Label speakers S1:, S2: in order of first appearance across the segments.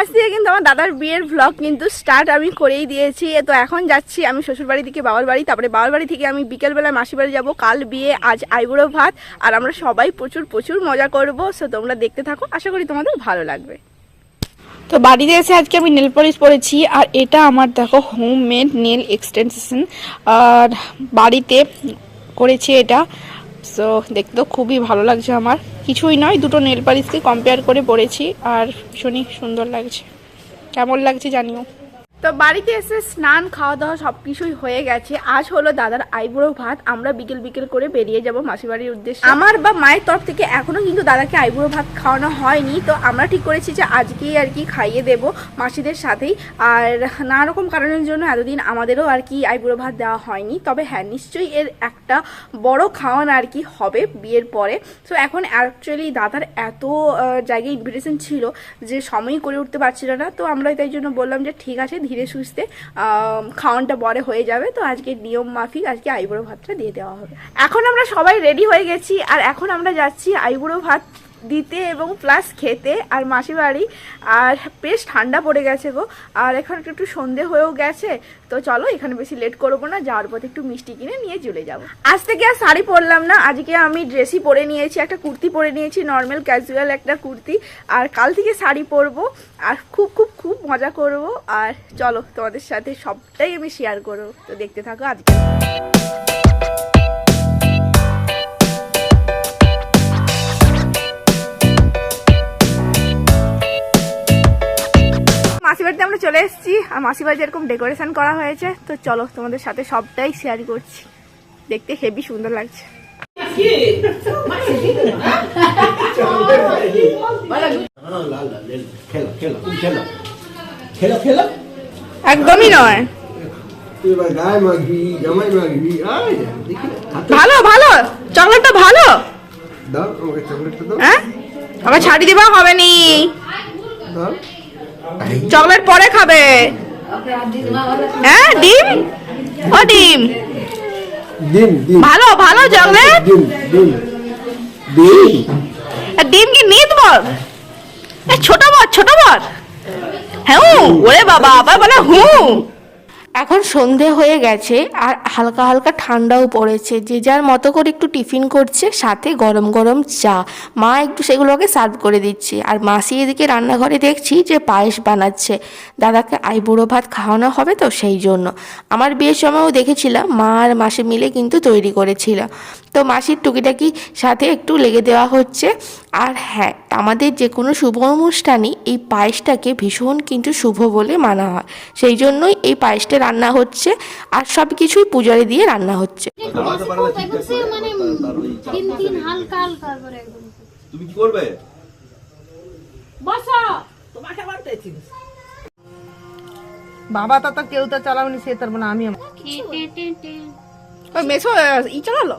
S1: আজ থেকে কিন্তু আমার দাদার বিয়ের ভ্লগ কিন্তু স্টার্ট আমি করেই দিয়েছি। তো এখন যাচ্ছি আমি শ্বশুর বাড়ি থেকে বাবার বাড়ি। তারপরে বাবার বাড়ি থেকে আমি বিকেলবেলা মাসি বাড়ি যাব। কাল বিয়ে, আজ আইবুড়ো ভাত। আর আমরা সবাই প্রচুর প্রচুর মজা করব। সো তোমরা দেখতে থাকো। আশা করি তোমাদের ভালো লাগবে। তো বাড়িতে এসে আজকে আমি নেল পলিশ পরেছি। আর এটা আমার দেখো হোম মেড নেল এক্সটেনশন আর বাড়িতে করেছি এটা। সো দেখতেও খুবই ভালো লাগছে আমার। কিছুই নয়, দুটো নেল পালিশকে কম্পেয়ার করে পড়েছি, আর ভীষণই সুন্দর লাগছে। কেমন লাগছে জানিও। তো বাড়িতে এসে স্নান খাওয়া দাওয়া সব কিছুই হয়ে গেছে। আজ হলো দাদার আইবুড়ো ভাত। আমরা বিকেল বিকেল করে বেরিয়ে যাব মাসিবাড়ির উদ্দেশ্যে। আমার বা মায়ের তরফ থেকে এখনও কিন্তু দাদাকে আইবুড়ো ভাত খাওয়ানো হয়নি। তো আমরা ঠিক করেছি যে আজকেই আর কি খাইয়ে দেব মাসিদের সাথেই। আর নানা রকম কারণের জন্য এতদিন আমাদেরও আর কি আইবুড়ো ভাত দেওয়া হয়নি। তবে হ্যাঁ নিশ্চয়ই এর একটা বড় খাওয়ান আর কি হবে বিয়ের পরে। তো এখন অ্যাকচুয়ালি দাদার এত জায়গায় ইনভিটেশন ছিল যে সময়ই করে উঠতে পারছিল না। তো আমরা তাই জন্য বললাম যে ঠিক আছে ধীরে সুস্থে খাওয়ানটা বড় হয়ে যাবে। তো আজকে নিয়ম মাফিক, আজকে আইবুড়ো ভাতটা দিয়ে দেওয়া হবে। এখন আমরা সবাই রেডি হয়ে গেছি, আর এখন আমরা যাচ্ছি আইবুড়ো ভাত দিতে এবং প্লাস খেতে আর মাসি বাড়ি আর বেশ ঠান্ডা পড়ে গেছে গো। আর এখন একটু একটু সন্ধে হয়েও গেছে, তো চলো এখানে বেশি লেট করব না, যাওয়ার পথে একটু মিষ্টি কিনে নিয়ে চলে যাব। আজ থেকে আর শাড়ি পরলাম না, আজকে আমি ড্রেসই পরে নিয়েছি, একটা কুর্তি পরে নিয়েছি নর্মাল ক্যাজুয়াল একটা কুর্তি, আর কাল থেকে শাড়ি পরবো, আর খুব খুব খুব মজা করব, আর চলো তোমাদের সাথে সবটাই আমি শেয়ার করব। তো দেখতে থাকো আজকে। বাড়িতে আমরা চলে এসেছি আর মাসি বাড়িতে এরকম ডেকোরেশন করা হয়েছে তো চলো তোমাদের সাথে সবটাই শেয়ার করছি। দেখতে হেভি সুন্দর লাগছে। একদমই নয়। ভালো ভালো। চকলেটটা ভালো। আবার ছাড়ি দিবা হবে নি চকলেট পরে খাবে। হ্যাঁ ডিম? ও ডিম।
S2: ডিম ডিম।
S1: ভালো ভালো চকলেট।
S2: ডিম ডিম ডিম।
S1: আর ডিম কি নিত বল? এ, ছোট বর ছোট বর হ্যাঁ ওরে বাবা আবার বলে হু। এখন সন্ধে হয়ে গেছে আর হালকা হালকা ঠান্ডাও পড়েছে। যে যার মতো করে একটু টিফিন করছে, সাথে গরম গরম চা। মা একটু সেগুলোকে সার্ভ করে দিচ্ছে। আর মাসি এদিকে রান্নাঘরে দেখছি যে পায়েস বানাচ্ছে। দাদাকে আইবুড়ো ভাত খাওয়ানো হবে তো সেই জন্য। আমার বিয়ের সময়ও দেখেছিলাম, মা আর মাসি মিলে কিন্তু তৈরি করেছিল। তো মাসির টুকিটাকি সাথে একটু লেগে দেওয়া হচ্ছে। আর হ্যাঁ আমাদের যে কোনো শুভ অনুষ্ঠানই এই পায়েসটাকে ভীষণ কিন্তু শুভ বলে মানা হয়। সেই জন্যই এই পায়েসটা রান্না হচ্ছে আর সব কিছুই পূজারি দিয়ে রান্না হচ্ছে।
S3: মানে তিন তিন হালকা হালকা করে একদম।
S4: তুমি কি করবে?
S5: বাবা তা তো কেউ তো চালাওনি সে তার মানে আমি
S1: মেসো ই চালালো?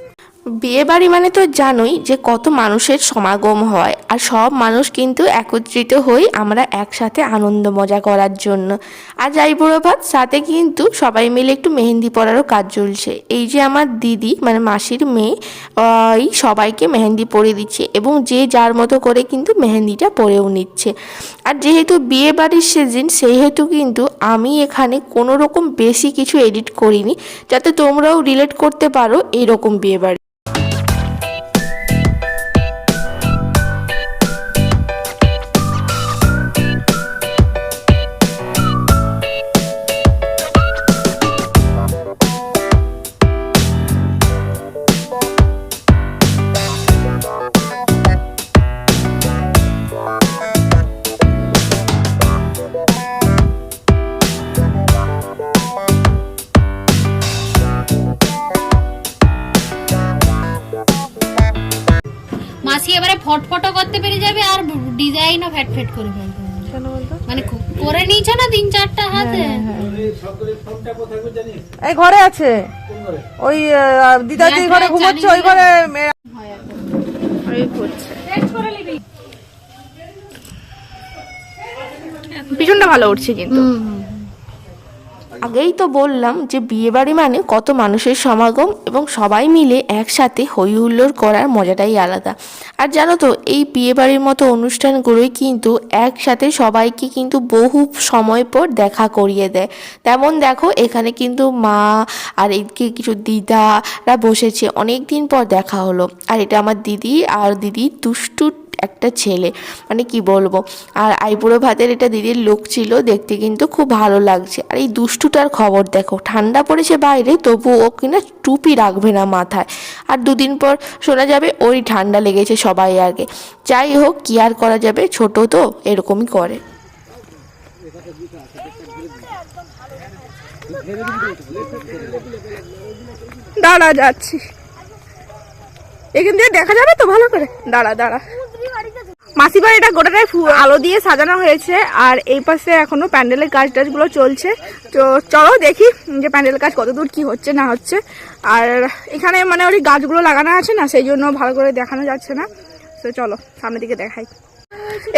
S1: বিয়ে বাড়ি মানে তো জানোই যে কত মানুষের সমাগম হয়, আর সব মানুষ কিন্তু একত্রিত হই আমরা একসাথে আনন্দ মজা করার জন্য। আজ আইবুড়ো ভাত, সাথে কিন্তু সবাই মিলে একটু মেহেন্দি পরারও কাজ চলছে। এই যে আমার দিদি মানে মাসির মেয়ে এই সবাইকে মেহেন্দি পরে দিচ্ছে এবং যে যার মতো করে কিন্তু মেহেন্দিটা পরেও নিচ্ছে। আর যেহেতু বিয়ে বাড়ির সিজন সেহেতু কিন্তু আমি এখানে কোনো রকম বেশি কিছু এডিট করিনি, যাতে তোমরাও রিলেট করতে পারো এইরকম বিয়ে বাড়ি
S3: ফটফট করতে পেরে যাবে আর ডিজাইনও ফ্যাট ফ্যাট করে ফেলবে। মানে করে নিয়েছ না তিন চারটা হ্যাঁ, হাতে? হ্যাঁ, হ্যাঁ।
S5: এই ঘরে আছে। ওই দিদাদি ঘরে ঘুমাচ্ছে ওই ঘরে
S1: ভীষণটা ভালো উঠছে কিন্তু।
S4: আগেই তো বললাম যে বিয়েবাড়ি মানে কত মানুষের সমাগম এবং সবাই মিলে একসাথে হই হুল্লোড় করার মজাটাই আলাদা। আর জানো তো, এই বিয়েবাড়ির মতো অনুষ্ঠানগুলোই কিন্তু একসাথে সবাইকে কিন্তু বহু সময় পর দেখা করিয়ে দেয়। তেমন দেখো, এখানে কিন্তু মা আর এদিকে কিছু দিদারা বসেছে অনেক দিন পর দেখা হলো। আর এটা আমার দিদি, আর দিদির দুষ্টু একটা ছেলে। মানে কি বলব? আর আইবুড়ো ভাতের এটা দিদির লোক ছিল, দেখতে কিন্তু খুব ভালো লাগছে। আর এই দুষ্টুটার খবর দেখো, ঠান্ডা পড়েছে বাইরে, তবু ও কিনা টুপি রাখবে না মাথায়। আর দুদিন পর শোনা যাবে ওই ঠান্ডা লেগেছে সবাই আগে। যাই হোক, কি আর করা যাবে? ছোট তো, এরকমই করে।
S1: দাঁড়া, যাচ্ছি। এখান থেকে দেখা যাবে তো ভালো করে? দাঁড়া দাঁড়া। মাসি বাড়িটা গোটাটাই আলো দিয়ে সাজানো হয়েছে, আর এই পাশে এখনও প্যান্ডেলের কাজ টাজগুলো চলছে। তো চলো দেখি যে প্যান্ডেলের কাজ কতদূর কি হচ্ছে, না হচ্ছে। আর এখানে মানে ওই গাছগুলো লাগানো আছে না, সেই জন্য ভালো করে দেখানো যাচ্ছে না। তো চলো, সামনের দিকে দেখাই।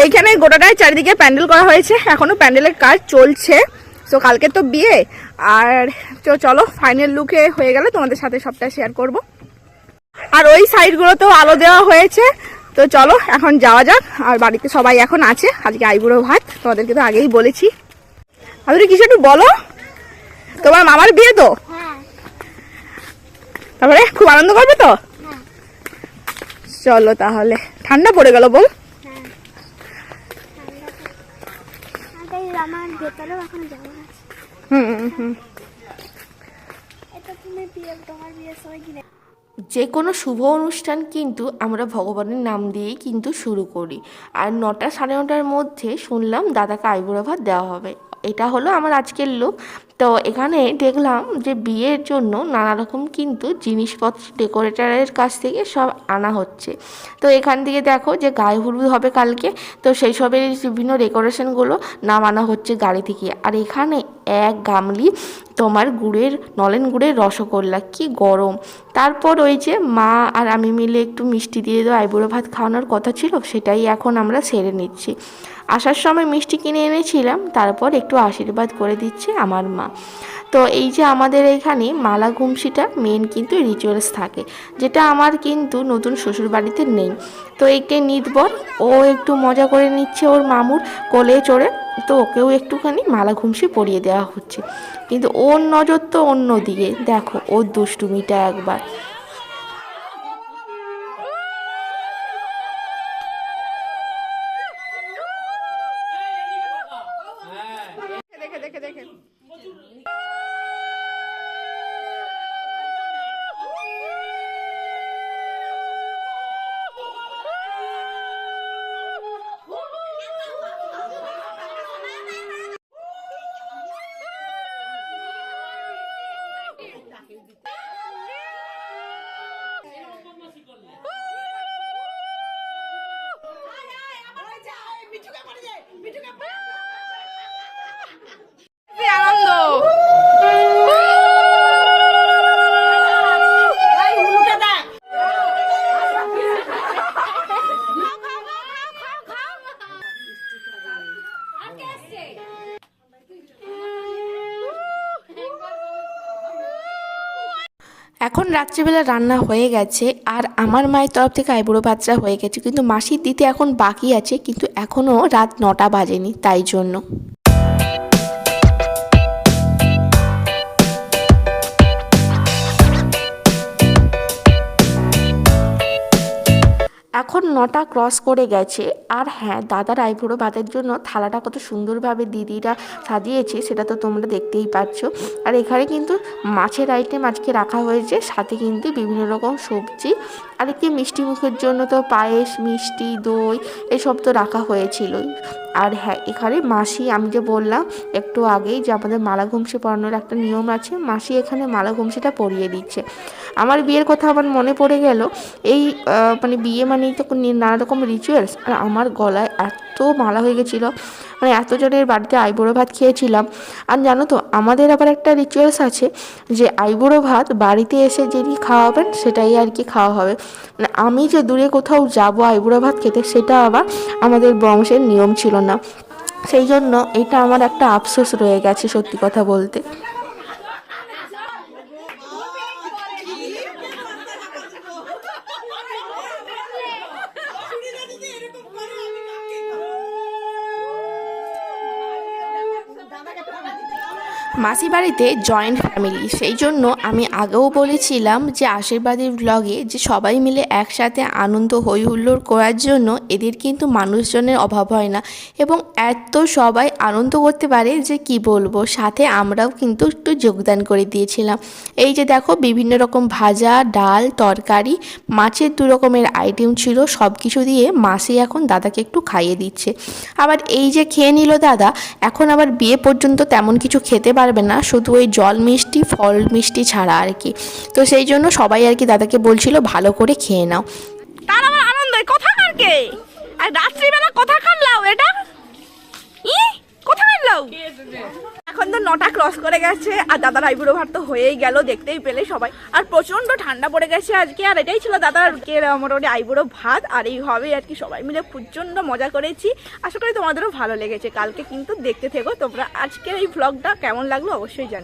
S1: এইখানে গোটাটাই চারিদিকে প্যান্ডেল করা হয়েছে, এখনও প্যান্ডেলের কাজ চলছে। তো কালকে তো বিয়ে, আর তো চলো ফাইনাল লুকে হয়ে গেলে তোমাদের সাথে সবটা শেয়ার করব। আর ওই সাইডগুলোতেও আলো দেওয়া হয়েছে তো চলো এখন যাওয়া যাক। আর বাড়িতে সবাই এখন আছে। আজকে আইবুড়ো ভাত। তোমাদেরকে তো আগেই বলেছি। আর কিছু একটু বলো? তোমার মামার বিয়ে তো? তারপরে খুব আনন্দ করবে তো? চলো তাহলে। ঠান্ডা পড়ে গেল বল।
S6: আছে।
S1: হুম হুম,
S4: যে কোনো শুভ অনুষ্ঠান কিন্তু আমরা ভগবানের নাম দিয়েই কিন্তু শুরু করি। আর নটা সাড়ে নটার মধ্যে শুনলাম দাদাকে আইবুড়ো ভাত দেওয়া হবে। এটা হলো আমার আজকের লোক তো এখানে দেখলাম যে বিয়ের জন্য নানা রকম কিন্তু জিনিসপত্র ডেকোরেটরের কাছ থেকে সব আনা হচ্ছে। তো এখান থেকে দেখো যে গায়ে হলুদ হবে কালকে, তো সেই সবের বিভিন্ন ডেকোরেশনগুলো নামানো হচ্ছে গাড়ি থেকে। আর এখানে এক গামলি তোমার গুড়ের, নলেন গুড়ের রসগোল্লা, কি গরম। তারপর ওই যে মা আর আমি মিলে একটু মিষ্টি দিয়ে দেওয়া আইবুড়ো ভাত খাওয়ানোর কথা ছিল, সেটাই এখন আমরা সেরে নিচ্ছি। আসার সময় মিষ্টি কিনে এনেছিলাম, তারপর একটু আশীর্বাদ করে দিচ্ছে আমার মা। তো এই যে আমাদের এইখানে মালা ঘুমসিটা মেন কিন্তু রিচুয়ালস থাকে, যেটা আমার কিন্তু নতুন শ্বশুর বাড়িতে নেই। তো এইকে নিতবর ও একটু মজা করে নিচ্ছে ওর মামুর, কোলে চড়ে, তো ওকেও একটুখানি মালা ঘুমসি পরিয়ে দেওয়া হচ্ছে। কিন্তু ওর নজর তো অন্য দিকে দেখো ওর দুষ্টুমিটা একবার। এখন রাত্রিবেলা রান্না হয়ে গেছে আর আমার মায়ের তরফ থেকে আইবুড়ো ভাতটা হয়ে গেছে। কিন্তু মাসির দিতে এখন বাকি আছে, কিন্তু এখনও রাত নটা বাজেনি, তাই জন্য। এখন নটা ক্রস করে গেছে। আর হ্যাঁ দাদার আইবুড়ো ভাতের জন্য থালাটা কত সুন্দরভাবে দিদিরা সাজিয়েছে, সেটা তো তোমরা দেখতেই পাচ্ছ। আর এখানে কিন্তু মাছের আইটেম আজকে রাখা হয়েছে, সাথে কিন্তু বিভিন্ন রকম সবজি। আর একটি মিষ্টি মুখের জন্য তো পায়েস, মিষ্টি, দই, এসব তো রাখা হয়েছিলই। আর হ্যাঁ এখানে মাসি, আমি যে বললাম, একটু আগেই যে আমাদের মালা ঘুমসি পরানোর একটা নিয়ম আছে, মাসি এখানে মালা ঘুমসিটা পরিয়ে দিচ্ছে। আমার বিয়ের কথা আমার মনে পড়ে গেল। এই মানে বিয়ে মানেই তো নানা রকম রিচুয়ালস আর আমার গলায় এত মালা হয়ে গেছিল। মানে এতজনের বাড়িতে আইবুড়ো ভাত খেয়েছিলাম। আর জানো তো, আমাদের আবার একটা রিচুয়ালস আছে যে আইবুড়ো ভাত বাড়িতে এসে যিনি খাওয়াবেন, সেটাই আর কি খাওয়া হবে। মানে আমি যে দূরে কোথাও যাব আইবুড়ো ভাত খেতে, সেটা আবার আমাদের বংশের নিয়ম ছিল না। সেই জন্য এটা আমার একটা আফসোস রয়ে গেছে সত্যি কথা বলতে। মাসি বাড়িতে জয়েন্ট ফ্যামিলি সেই জন্য আমি আগেও বলেছিলাম যে আশীর্বাদের ব্লগে যে সবাই মিলে একসাথে আনন্দ হৈ হুল্লোড় করার জন্য এদের কিন্তু মানুষজনের অভাব হয় না এবং এত সবাই আনন্দ করতে পারে যে কি বলব, সাথে আমরাও কিন্তু একটু যোগদান করে দিয়েছিলাম। এই যে দেখো, বিভিন্ন রকম ভাজা, ডাল, তরকারি, মাছের দু রকমের আইটেম ছিল সব কিছু দিয়ে মাসি এখন দাদাকে একটু খাইয়ে দিচ্ছে। আবার এই যে খেয়ে নিল দাদা, এখন আবার বিয়ে পর্যন্ত তেমন কিছু খেতে পারবে না, শুধু ওই জল মিষ্টি, ফল মিষ্টি ছাড়া আর কি। তো সেই জন্য সবাই আর কি দাদাকে বলছিল, ভালো করে খেয়ে নাও।
S1: তার আমার আনন্দ কথা কে? আর রাত্রিবেলা এখন তো নটা ক্রস করে গেছে, আর দাদার আইবুড়ো ভাত তো হয়েই গেল, দেখতেই পেলে সবাই। আর প্রচণ্ড ঠান্ডা পড়ে গেছে আজকে, আর এটাই ছিল দাদার মোটামুটি আইবুড়ো ভাত, আর এই হবে আর কি, সবাই মিলে প্রচণ্ড মজা করেছি। আশা করি তোমাদেরও ভালো লেগেছে, কালকে কিন্তু দেখতে থেকো, তোমরা আজকের এই ভ্লগটা কেমন লাগল অবশ্যই জানি